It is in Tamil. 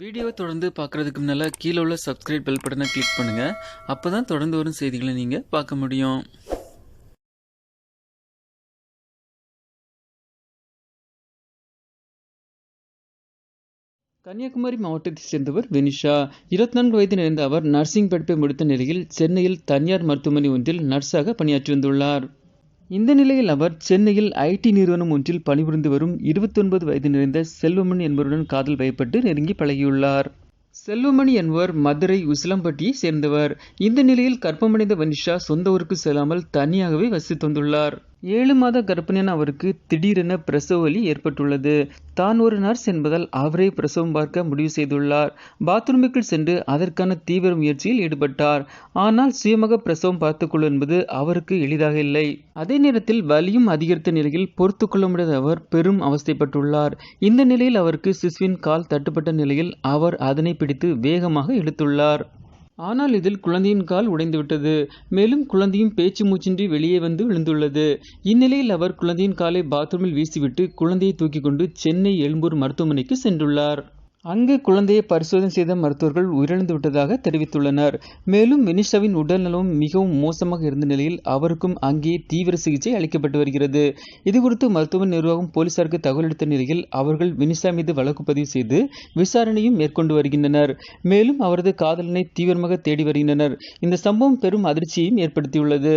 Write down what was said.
வீடியோவை தொடர்ந்து பார்க்குறதுக்கு முன்னால் கீழே உள்ள சப்ஸ்கிரைப் பெல் பட்டனை கிளிக் பண்ணுங்கள் அப்போ தான் தொடர்ந்து வரும் செய்திகளை நீங்கள் பார்க்க முடியும். கன்னியாகுமரி மாவட்டத்தைச் சேர்ந்தவர் வெனிஷா. இருபத்தி நான்கு வயது நிறைந்த அவர் நர்சிங் படிப்பை முடித்த நிலையில் சென்னையில் தனியார் மருத்துவமனை ஒன்றில் நர்ஸாக பணியாற்றி வந்துள்ளார். இந்த நிலையில் அவர் சென்னையில் ஐடி நிறுவனம் ஒன்றில் பணிபுரிந்து வரும் இருபத்தொன்பது வயது நிறைந்த செல்வமணி என்பவருடன் காதல் வயப்பட்டு நெருங்கி பழகியுள்ளார். செல்வமணி என்பவர் மதுரை உசிலம்பட்டியை சேர்ந்தவர். இந்த நிலையில் கற்பமடைந்த வனிஷா சொந்த ஊருக்கு செல்லாமல் தனியாகவே வசித்து வந்துள்ளார். ஏழு மாத கர்ப்பிணியான அவருக்கு திடீரென பிரசவ வலி ஏற்பட்டுள்ளது. தான் ஒரு நர்ஸ் என்பதால் அவரே பிரசவம் பார்க்க முடிவு செய்துள்ளார். பாத்ரூமுக்குள் சென்று அதற்கான தீவிர முயற்சியில் ஈடுபட்டார். ஆனால் சுயமாக பிரசவம் பார்த்துக்கொள்ள என்பது அவருக்கு எளிதாக இல்லை. அதே நேரத்தில் வலியும் அதிகரித்த நிலையில் பொறுத்து கொள்ள முடியாத அவர் பெரும் அவஸ்தைப்பட்டுள்ளார். இந்த நிலையில் அவருக்கு சிசுவின் கால் தட்டுப்பட்ட நிலையில் அவர் அதனை பிடித்து வேகமாக இழுத்துள்ளார். ஆனால் இதில் குழந்தையின் கால் உடைந்துவிட்டது. மேலும் குழந்தையும் பேச்சு மூச்சின்றி வெளியே வந்து விழுந்துள்ளது. இந்நிலையில் அவர் குழந்தையின் காலை பாத்ரூமில் வீசிவிட்டு குழந்தையை தூக்கி கொண்டு சென்னை எழும்பூர் மருத்துவமனைக்கு சென்றுள்ளார். அங்கு குழந்தையை பரிசோதனை செய்த மருத்துவர்கள் உயிரிழந்து விட்டதாக தெரிவித்துள்ளனர். மேலும் மினிஷாவின் உடல்நலம் மிகவும் மோசமாக இருந்த நிலையில் அவருக்கும் அங்கே தீவிர சிகிச்சை அளிக்கப்பட்டு வருகிறது. இதுகுறித்து மருத்துவ நிர்வாகம் போலீசாருக்கு தகவல் அளித்த நிலையில் அவர்கள் மினிஷா மீது வழக்கு பதிவு செய்து விசாரணையும் மேற்கொண்டு வருகின்றனர். மேலும் அவரது காதலனை தீவிரமாக தேடி வருகின்றனர். இந்த சம்பவம் பெரும் அதிர்ச்சியையும் ஏற்படுத்தியுள்ளது.